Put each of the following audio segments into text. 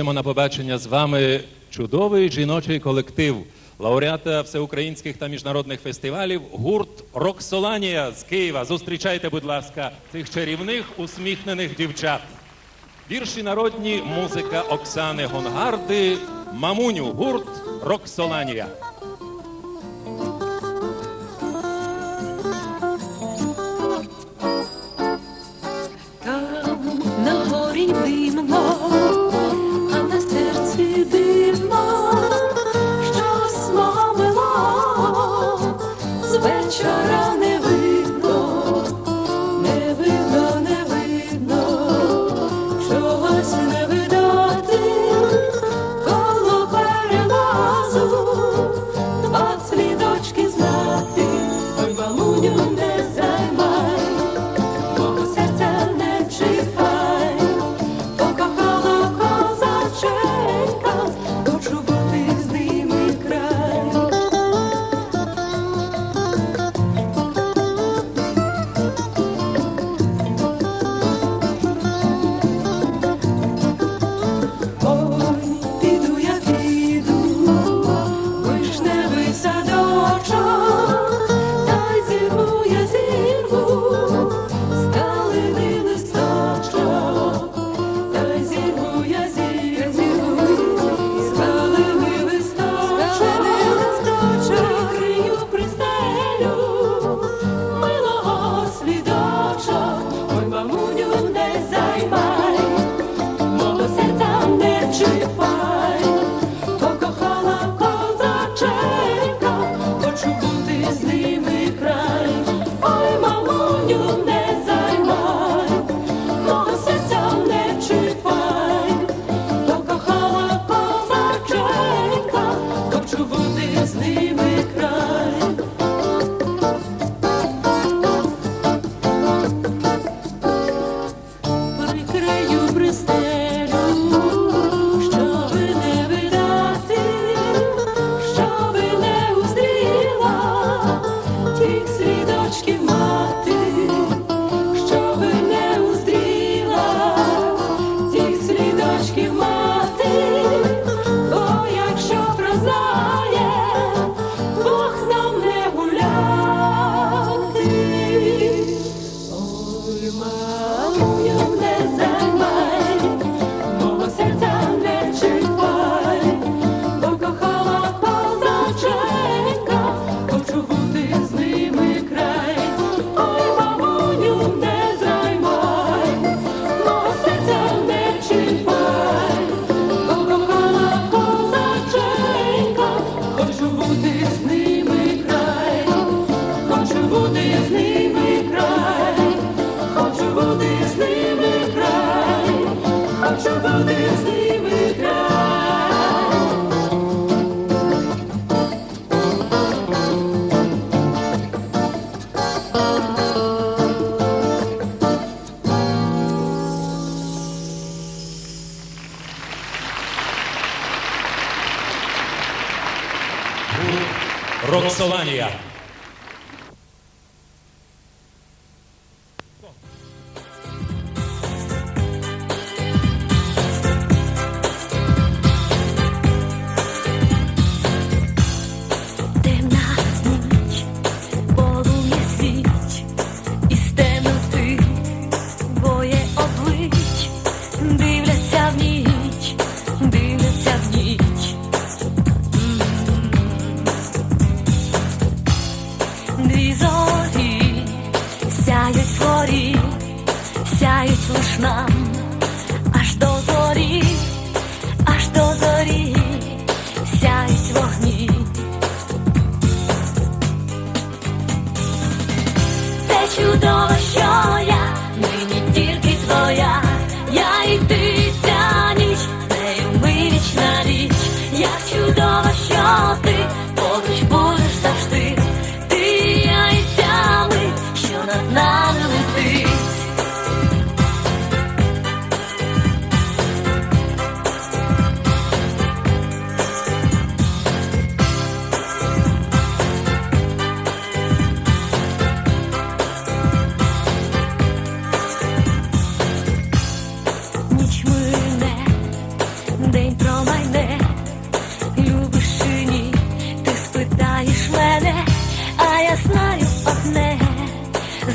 На побачення з вами чудовий жіночий колектив лауреата всеукраїнських та міжнародних фестивалів гурт Роксоланія з Києва. Зустрічайте, будь ласка, цих чарівних усміхнених дівчат. Вірші народні музика Оксани Гонгарди, мамуню, гурт Роксоланія.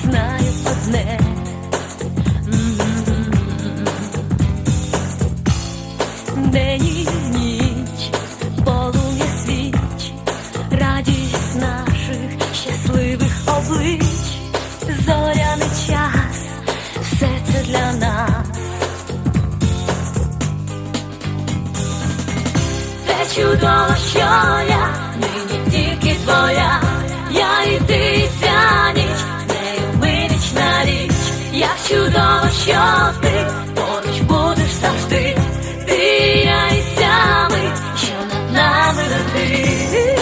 Одне. День і ніч, полум'я свіч, радість наших щасливих облич, зоряний час, все це для нас. Це чудово, що я нині тільки твоя, що ти поруч будеш завжди, ти я і ця що над нами летить.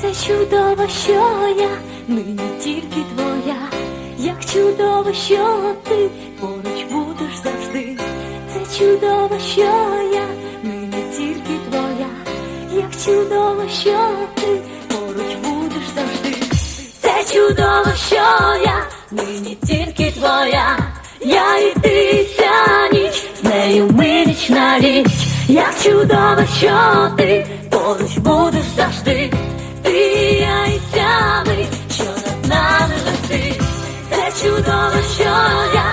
Це чудово, що я нині тільки твоя, як чудово, що ти поруч будеш завжди. Це чудово, що я чудово, що ти поруч будеш завжди. Це чудово, що я нині тільки твоя, я і ти ця ніч, з нею ми віч на річ, як чудово, що ти поруч будеш завжди. Ти я і ця мить, що над нами летить, це чудово, що я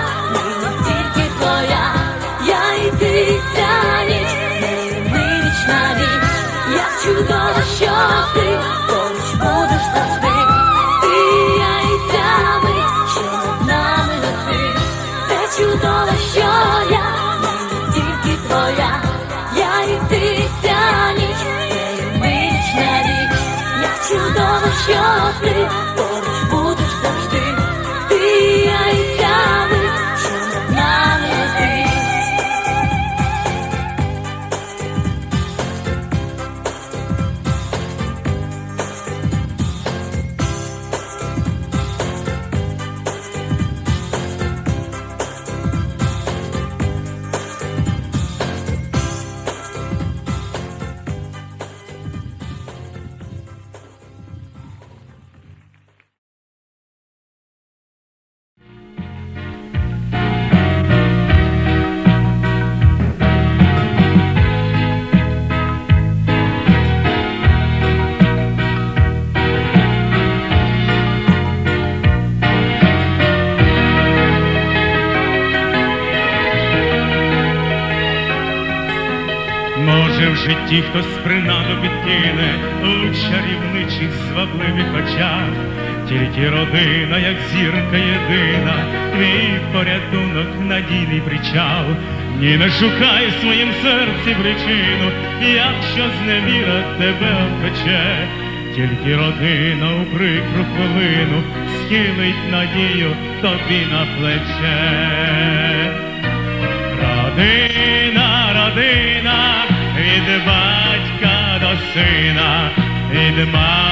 Житті хтось принаду підкине у чарівничих звабливих очах, тільки родина, як зірка єдина, твій порятунок, надійний причал. Ні, не шукай в своїм серці причину, якщо зневіра тебе обпече, тільки родина у прикру хвилину схилить надію тобі на плече. Родина, від матері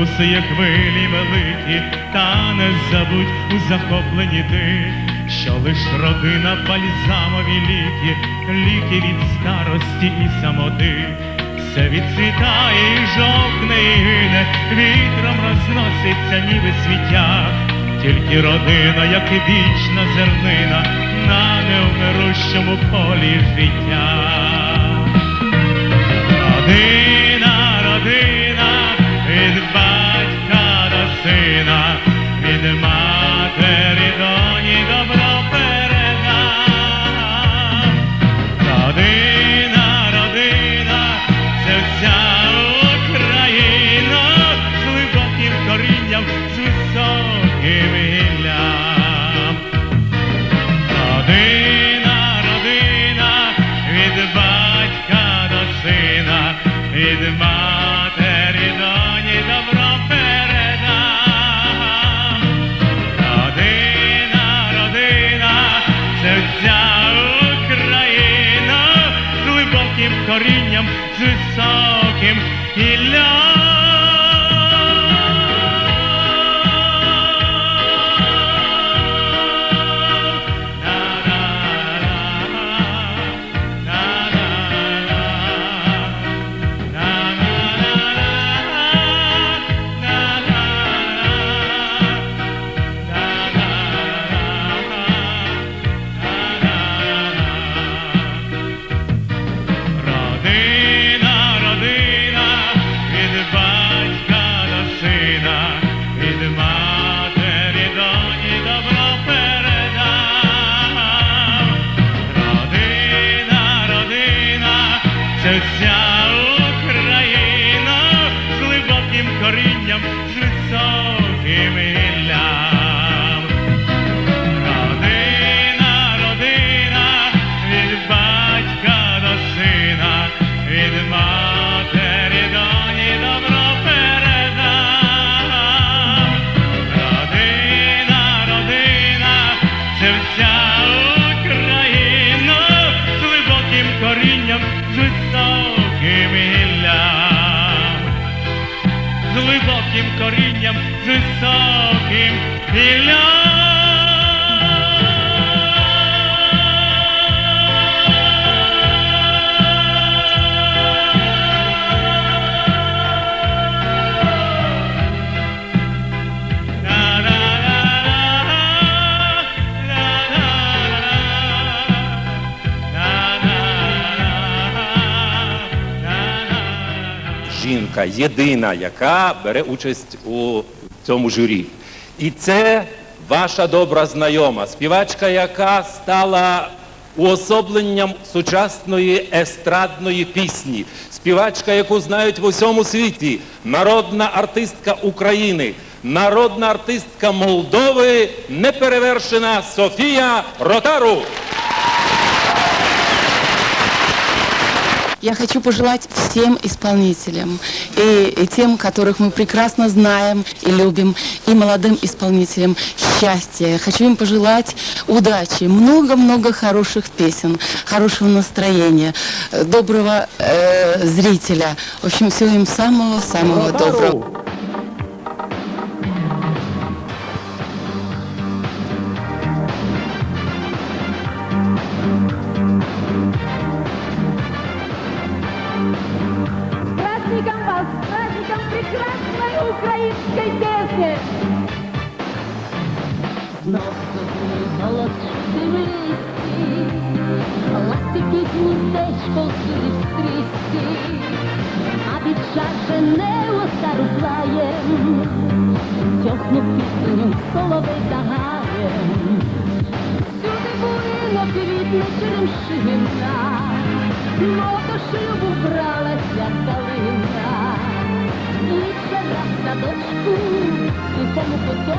Спокусує хвилі великі, та не забудь у захопленні ти, що лиш родина бальзамові ліки, ліки від старості і самоти. Все відцвітає і жовтне і гине, вітром розноситься, ніби свіття, тільки родина, як і вічна зернина, на невмирущому полі життя. Корінням, з високим Родина, це Жінка єдина, яка бере участь у цьому журі. І це ваша добра знайома, співачка, яка стала уособленням сучасної естрадної пісні, співачка, яку знають в усьому світі, народна артистка України, народна артистка Молдови, неперевершена Софія Ротару. Я хочу пожелать всем исполнителям, и, и тем, которых мы прекрасно знаем и любим, и молодым исполнителям счастья. Я хочу им пожелать удачи, много-много хороших песен, хорошего настроения, э, доброго э, зрителя. В общем, всего им самого-самого доброго. Ластики гніздечко стрісті, а під шашенею стару плаєм, тьохну пісню соловей загаєм. Всюди буйно квітне черемшина, но до шлюбу бралася калина. Лише раз на дочку, і тому жде.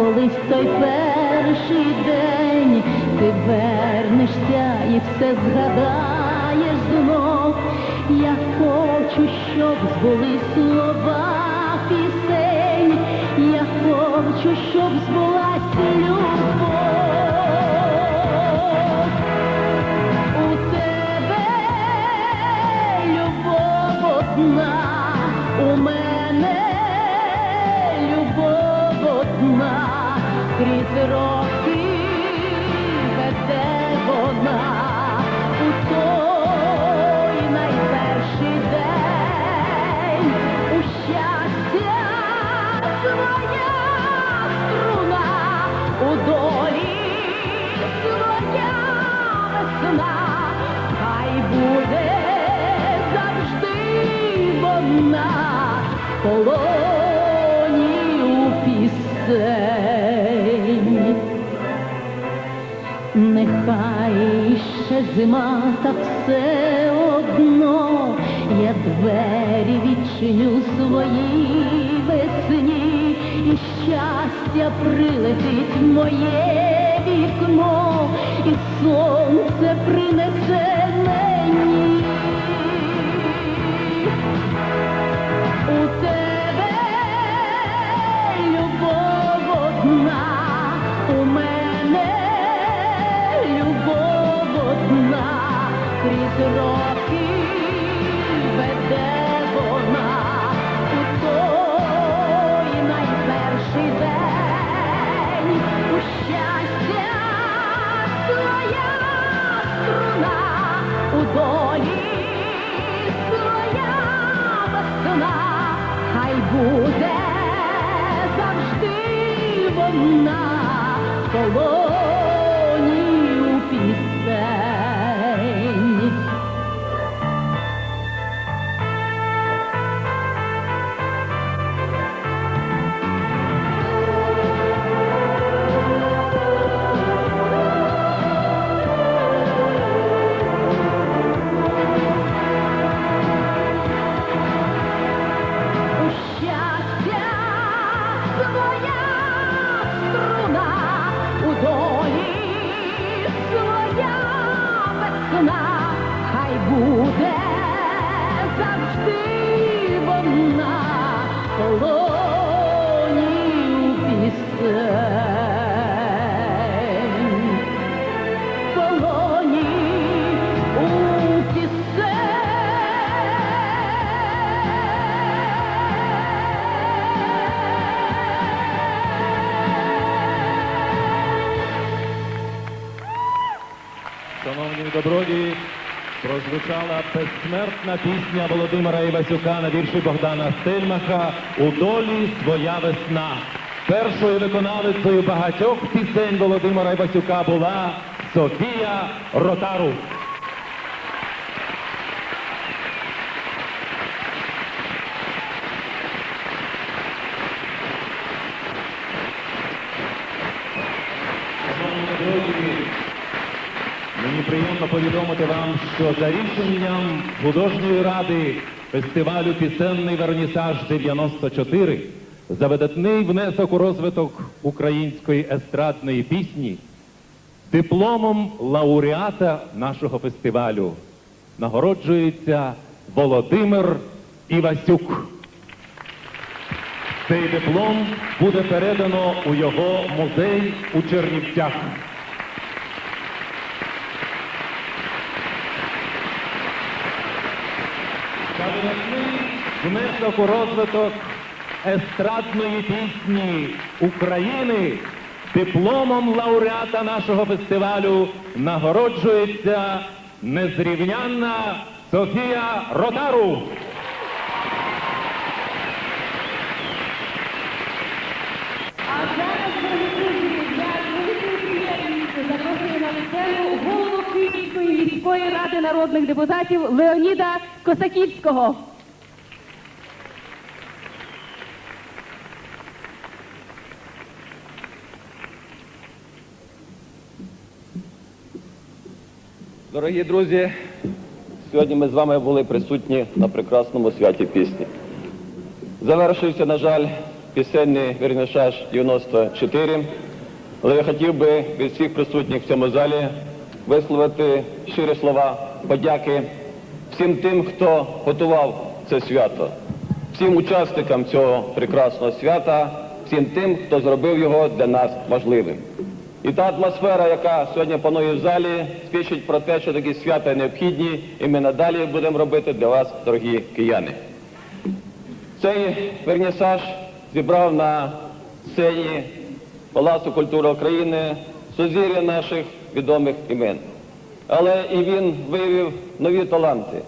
колись той перший день, ти вернешся і все згадаєш знов. Я хочу, щоб збулись слова пісень, я хочу, щоб збулася любов. Крізь роки моє вікно, і сонце принесе мені. У тебе любов одна, у мене любов одна, крізь роки буде завжди вона в колоні у пісень. Безсмертна пісня Володимира Івасюка на вірші Богдана Стельмаха У долі своя весна. Першою виконавицею багатьох пісень Володимира Івасюка була Софія Ротару. Шановні друзі, Мені приємно повідомити вам, що за рішенням художньої ради фестивалю Пісенний Вернісаж 94 за видатний внесок у розвиток української естрадної пісні дипломом лауреата нашого фестивалю нагороджується Володимир Івасюк. Цей диплом буде передано у його музей у Чернівцях. Та видатний внесок у розвиток естрадної пісні України дипломом лауреата нашого фестивалю нагороджується незрівнянна Софія Ротару. Голову Київської міської ради народних депутатів Леоніда Косаківського. Дорогі друзі, сьогодні ми з вами були присутні на прекрасному святі пісні. Завершився, на жаль, пісенний вернішаж 94. Але я хотів би від всіх присутніх в цьому залі висловити щирі слова подяки всім тим, хто готував це свято, всім учасникам цього прекрасного свята, всім тим, хто зробив його для нас можливим. І та атмосфера, яка сьогодні панує в залі, свідчить про те, що такі свята необхідні, і ми надалі будемо робити для вас, дорогі кияни. Цей вернісаж зібрав на сцені Палацу культури України сузір'я наших відомих імен. Але і він виявив нові таланти.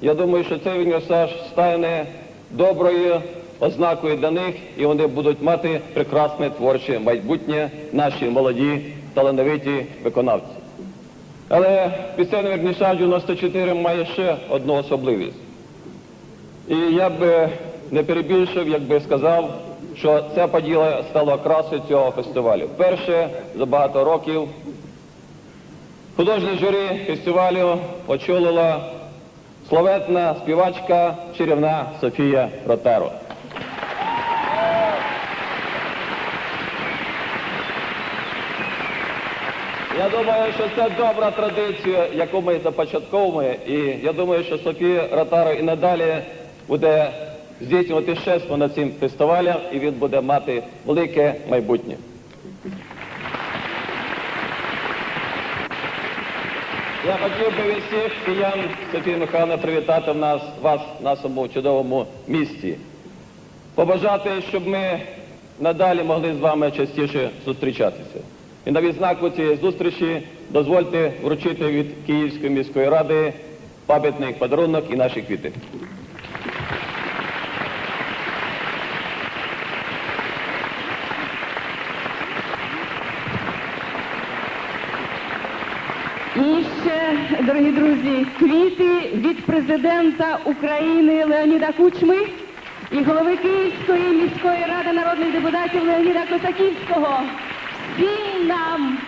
Я думаю, що цей вернісаж стане доброю ознакою для них, і вони будуть мати прекрасне творче майбутнє, наші молоді, талановиті виконавці. Але пісенний вернішаж 94 має ще одну особливість. І я б не перебільшив, якби сказав, що ця подія стала окрасою цього фестивалю. Вперше за багато років художнє журі фестивалю очолила славетна співачка чарівна Софія Ротаро. Я думаю, що це добра традиція, яку ми започатковуємо. І я думаю, що Софія Ротаро і надалі буде здійснювати шество над цим фестивалем, і він буде мати велике майбутнє. Я хотів би всіх киян Софії Михайловна привітати в нас, вас в нашому чудовому місті. Побажати, щоб ми надалі могли з вами частіше зустрічатися. І на відзнаку цієї зустрічі дозвольте вручити від Київської міської ради пам'ятний подарунок і наші квіти. І ще, дорогі друзі, квіти від президента України Леоніда Кучми і голови Київської міської ради народних депутатів Леоніда Косаківського. Всім нам